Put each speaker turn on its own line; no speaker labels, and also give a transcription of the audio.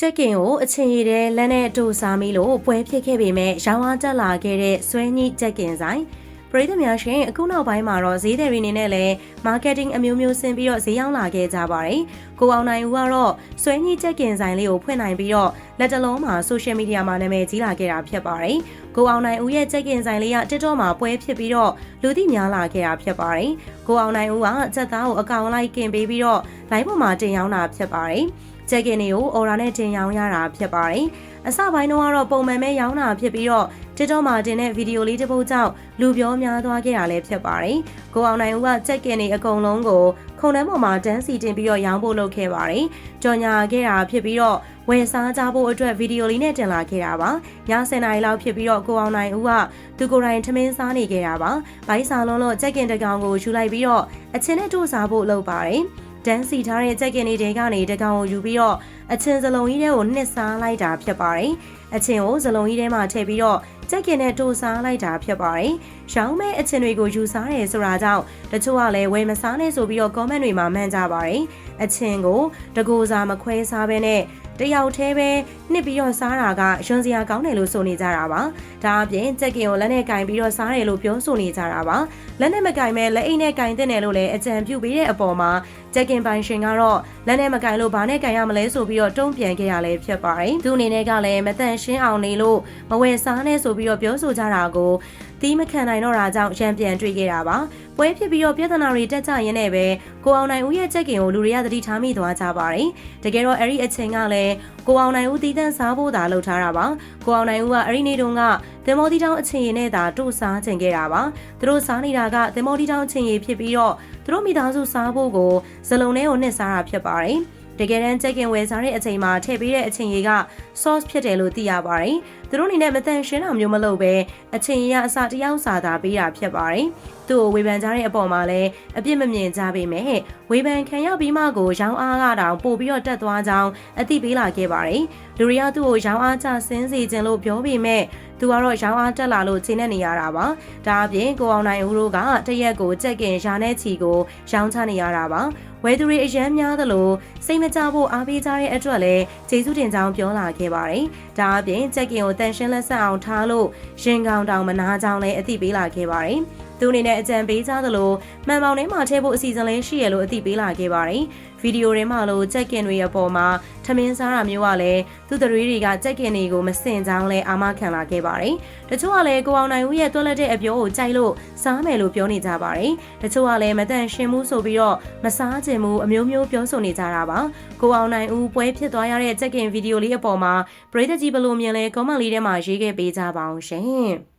ချက်ကင်ကိုအချင်းရည်တဲ့လက်နဲ့တို့စားမိလို့ပွဲဖြစ်ခဲ့ပေမဲ့ရောင်းအားတက်လာခဲ့တဲ့ဆွဲညှိချက်ကင်ဆိုင်ပရိသတ်များရှင်အခုနောက်ပိုင်းမှာတော့ဈေးသည်တွေအနေနဲ့လည်း marketing အမျိုးမျိုးဆင်းပြီးတော့ဈေးရောက်လာခဲ့ကြပါတယ်။ကိုအောင်နိုင်ဦးကတော့ဆွဲညှိချက်ကင်ဆိုင်လေးကိုဖွင့်နိုင်ပြီးတော့လက်တလုံးမှာ social media မှာနာမည်ကြီးလာခဲ့တာဖြစ်ပါတယ်။ကိုအောင်နိုင်ဦးရဲ့ချက်ကင်ဆိုင်လေးက TikTok မှာပွဲဖြစ်ပြီးတော့လူသိများလာခဲ့တာဖြစ်ပါတယ်။ကိုအောင်နိုင်ဦးကစက်သားကိုအကောင်လိုက်ကင်ပေးပြီးတော့ live ပေါ်မှာတင်ရောင်းတာဖြစ်ပါတယ်။ ချက်ကင်တွေကိုအော်ရာနဲ့တင်ရောင်းရတာဖြစ်ပါတယ်။အစပိုင်းတော့ကတော့ပုံမှန်ပဲရောင်းတာဖြစ်ပြီးတော့ TikTok မှာတင်တဲ့ဗီဒီယိုလေးတစ်ပုဒ်ကြောင့်လူပြောများသွားခဲ့တာလည်းဖြစ်ပါတယ်။ကိုအောင်နိုင်ဦးကချက်ကင်တွေအကုန်လုံးကိုခုံတန်းပေါ်မှာတန်းစီတင်ပြီးတော့ရောင်းဖို့လုပ်ခဲ့ပါတယ်။ကြော်ညာခဲ့တာဖြစ်ပြီးတော့ဝယ်စားကြဖို့အတွက်ဗီဒီယိုလေးနဲ့တင်လာခဲ့တာပါ။ည7:00နာရီလောက်ဖြစ်ပြီးတော့ကိုအောင်နိုင်ဦးကသူကိုယ်တိုင်ထမင်းစားနေခဲ့တာပါ။ဘိုင်းစာလုံးလို့ချက်ကင်တစ်ကောင်ကိုယူလိုက်ပြီးတော့အချင်းနဲ့တို့စားဖို့လုပ်ပါတယ်။ တန်းစီထားတဲ့ကြက်ကင်တွေကနေတကောင်ကိုယူပြီးတော့အချင်းစလုံးကြီးထဲကိုနှစ်စားလိုက်တာဖြစ်ပါတယ်။အချင်းကိုစလုံးကြီးထဲမှာထည့်ပြီးတော့ကြက်ကင်နဲ့တိုးစားလိုက်တာဖြစ်ပါတယ်။ရောင်းမဲ့အချင်းတွေကိုယူစားတယ်ဆိုတာကြောင့်တချို့ကလည်းဝယ်မစားနဲ့ဆိုပြီးတော့ comment တွေမှာမှန်းကြပါတယ်။အချင်းကိုတကူစားမခွဲစားဘဲနဲ့တယောက်တည်းပဲနှစ်ပြီးတော့စားတာကရွှန်စရာကောင်းတယ်လို့ဆိုနေကြတာပါ။ဒါအပြင်ကြက်ကင်ကိုလက်နဲ့ကင်ပြီးတော့စားတယ်လို့ပြောဆိုနေကြတာပါ။လက်နဲ့မကင်မဲ့လက်အိတ်နဲ့ကင်တဲ့တယ်လို့လည်းအကြံပြုပေးတဲ့အပေါ်မှာ ကြက်ကင်ပိုင်ရှင်ကတော့လက်နဲ့မကင်လို့ဘာနဲ့ကင်ရမလဲဆိုပြီးတော့တုံ့ပြန်ခဲ့ရလဲဖြစ်ပါတယ်။သူအနေနဲ့ကလည်းမတန်ရှင်းအောင်နေလို့မဝယ်စားနဲ့ဆိုပြီးတော့ပြောဆိုကြတာကိုတီးမခံနိုင်တော့တာကြောင့်ရံပြန်တွေ့ခဲ့တာပါ။ပွဲဖြစ်ပြီးတော့ပြဿနာတွေတက်ကြရင်းနဲ့ပဲကိုအောင်နိုင်ဦးရဲ့ချက်ကင်ကိုလူတွေကသတိထားမိသွားကြပါတယ်။တကယ်တော့အဲ့ဒီအချိန်ကလည်းကိုအောင်နိုင်ဦးတီးတန့်စားဖို့သာလုပ်ထားတာပါ။ကိုအောင်နိုင်ဦးကအဲ့ဒီနေ့တုန်းက သင်္ဘောတီတောင်းအချိန်ရည်နဲ့သာတို့စားချင်ခဲ့တာပါ။သူတို့စားနေတာကသင်္ဘောတီတောင်းအချိန်ရည်ဖြစ်ပြီးတော့သူတို့မိသားစုစားဖို့ကိုဇလုံးထဲကိုနှစ်စားတာဖြစ်ပါတယ်။တကယ်တမ်းချက်ကင်ဝယ်စားတဲ့အချိန်မှာထည့်ပေးတဲ့အချိန်ကြီးက sauce ဖြစ်တယ်လို့သိရပါတယ်။သူတို့အနေနဲ့မတန်ရှင်းတာမျိုးမလုပ်ပဲအချိန်ကြီးကအစာတယောက်စာသာပေးတာဖြစ်ပါတယ်။သူ့ကိုဝေဖန်ကြတဲ့အပေါ်မှာလည်းအပြစ်မမြင်ကြပေမဲ့ဝေဖန်ခံရပြီးမှကိုရောင်းအားကတောင်ပို့ပြီးတော့တက်သွားကြောင်းအသိပေးလာခဲ့ပါတယ်။လူတွေကသူ့ကိုရောင်းအားချဆင်းစေခြင်းလို့ပြောပေမဲ့သူကတော့ရောင်းအားတက်လာလို့ချိန်နေနေရတာပါ။ဒါအပြင်ကိုအောင်နိုင်ဦးတို့ကတရက်ကိုကြက်ကင်ရာနဲ့ချီကိုရောင်းချနေရတာပါ။ဝယ်သူတွေအရန်များသလိုစိတ်မကြဖို့အားပေးကြတဲ့အတွက်လည်းကျေးဇူးတင်ကြောင်းပြောလာခဲ့ပါတယ်။ဒါအပြင်ကြက်ကင်ကိုတန်ရှင်းလက်ဆက်အောင်ထားလို့ရင်ကောင်တောင်မနာကြောင်းလည်းအသိပေးလာခဲ့ပါတယ်။ သူအနေနဲ့အကြံပေးကြသလိုမှန်ပေါင်ထဲမှာထည့်ဖို့အစီအစဉ်လေးရှိရလို့အသိပေးလာခဲ့ပါတယ်။ဗီဒီယိုထဲမှာလို့ချက်ကင်တွေအပေါ်မှာထမင်းစားတာမျိုးကလည်းသူ့တွေတွေကချက်ကင်တွေကိုမစင်ကြောင်းလဲအာမခံလာခဲ့ပါတယ်။တချို့ကလည်းကိုအောင်နိုင်ဦးရဲ့တွက်လက်တဲ့အပြောကိုကြိုက်လို့စားမယ်လို့ပြောနေကြပါတယ်။တချို့ကလည်းမတန့်ရှင်းမှုဆိုပြီးတော့မစားခြင်းမှုအမျိုးမျိုးပြောဆိုနေကြတာပါ။ကိုအောင်နိုင်ဦးပွဲဖြစ်သွားရတဲ့ချက်ကင်ဗီဒီယိုလေးအပေါ်မှာပရိသတ်ကြီးဘယ်လိုမြင်လဲ comment လေးထဲမှာရေးခဲ့ပေးကြပါအောင်ရှင်။